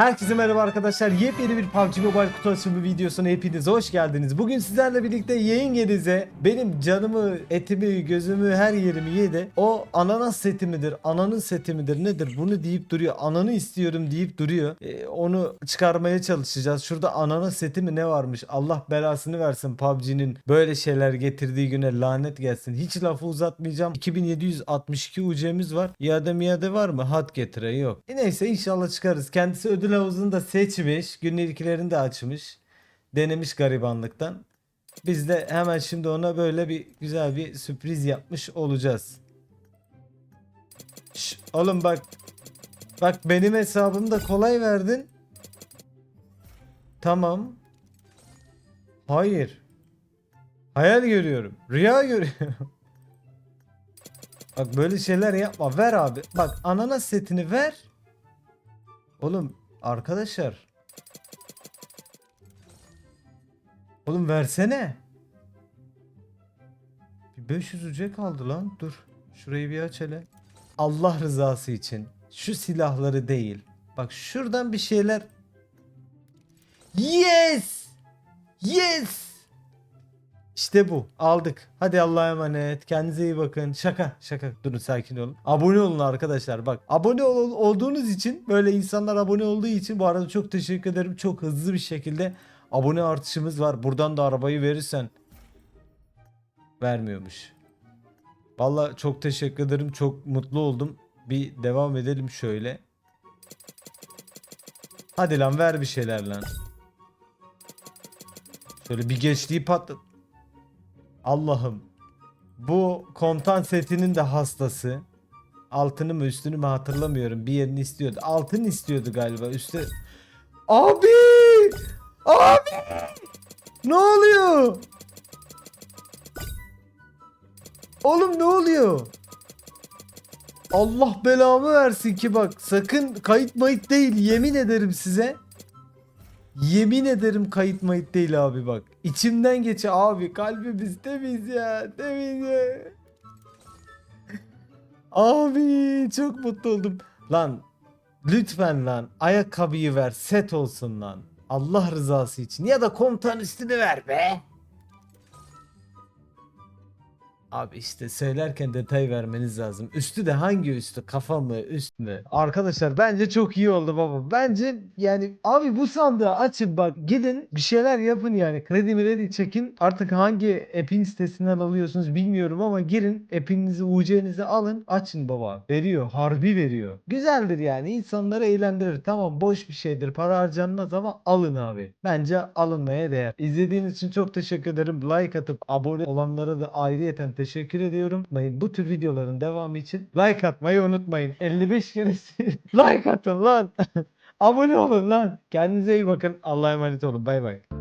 Herkese merhaba arkadaşlar. Yepyeni bir PUBG Mobile kutu açımı videosuna hepiniz hoş geldiniz. Bugün sizlerle birlikte yayın gelize benim canımı, etimi, gözümü, her yerimi yedi. O ananas seti midir, ananın seti midir nedir bunu deyip duruyor. Ananı istiyorum deyip duruyor. Ee, onu çıkarmaya çalışacağız. Şurada ananas seti mi ne varmış? Allah belasını versin PUBG'nin böyle şeyler getirdiği güne lanet gelsin. Hiç lafı uzatmayacağım. 2762 UC'miz var. İade miade var mı? Hat getire yok. E neyse inşallah çıkarız. Kendisi ödül havuzunu da seçmiş. Günün ilkilerini de açmış. Denemiş garibanlıktan. Biz de hemen şimdi ona böyle bir güzel bir sürpriz yapmış olacağız. Şş, oğlum bak. Bak benim hesabımı da kolay verdin. Tamam. Hayır. Hayal görüyorum. Rüya görüyorum. Bak böyle şeyler yapma. Ver abi. Bak ananas setini ver. Oğlum arkadaşlar. Oğlum versene. Bir 500 uca kaldı lan. Dur. Şurayı bir aç hele. Allah rızası için şu silahları değil. Bak şuradan bir şeyler. Yes! Yes! İşte bu. Aldık. Hadi Allah'a emanet. Kendinize iyi bakın. Şaka. Şaka. Durun sakin olun. Abone olun arkadaşlar. Bak abone ol- olduğunuz için böyle insanlar abone olduğu için bu arada çok teşekkür ederim. Çok hızlı bir şekilde abone artışımız var. Buradan da arabayı verirsen vermiyormuş. Valla çok teşekkür ederim. Çok mutlu oldum. Bir devam edelim şöyle. Hadi lan ver bir şeyler lan. Şöyle bir geçtiği patlat. Allah'ım. Bu komutan setinin de hastası. Altını mı üstünü mü hatırlamıyorum. Bir yerini istiyordu. Altını istiyordu galiba. Üstü. Abi! Abi! Ne oluyor? Oğlum ne oluyor? Allah belamı versin ki bak sakın kayıt mayıt değil yemin ederim size. Yemin ederim kayıt mayıt değil abi bak. İçimden geçe abi kalbimiz temiz ya temiz ya. Abi çok mutlu oldum. Lan lütfen lan ayakkabıyı ver set olsun lan. Allah rızası için ya da komutan üstünü ver be. Abi işte söylerken detay vermeniz lazım. Üstü de hangi üstü? Kafa mı? Üst mü? Arkadaşlar bence çok iyi oldu baba. Bence yani abi bu sandığı açın bak gidin bir şeyler yapın yani. Kredi mredi çekin. Artık hangi app'in sitesinden alıyorsunuz bilmiyorum ama girin app'inizi UC'nizi alın açın baba. Veriyor. Harbi veriyor. Güzeldir yani. insanları eğlendirir. Tamam boş bir şeydir. Para harcanmaz ama alın abi. Bence alınmaya değer. İzlediğiniz için çok teşekkür ederim. Like atıp abone olanlara da ayrıyeten teşekkür ediyorum. Bu tür videoların devamı için like atmayı unutmayın. 55 kere like atın lan. abone olun lan. Kendinize iyi bakın. Allah'a emanet olun. Bay bay.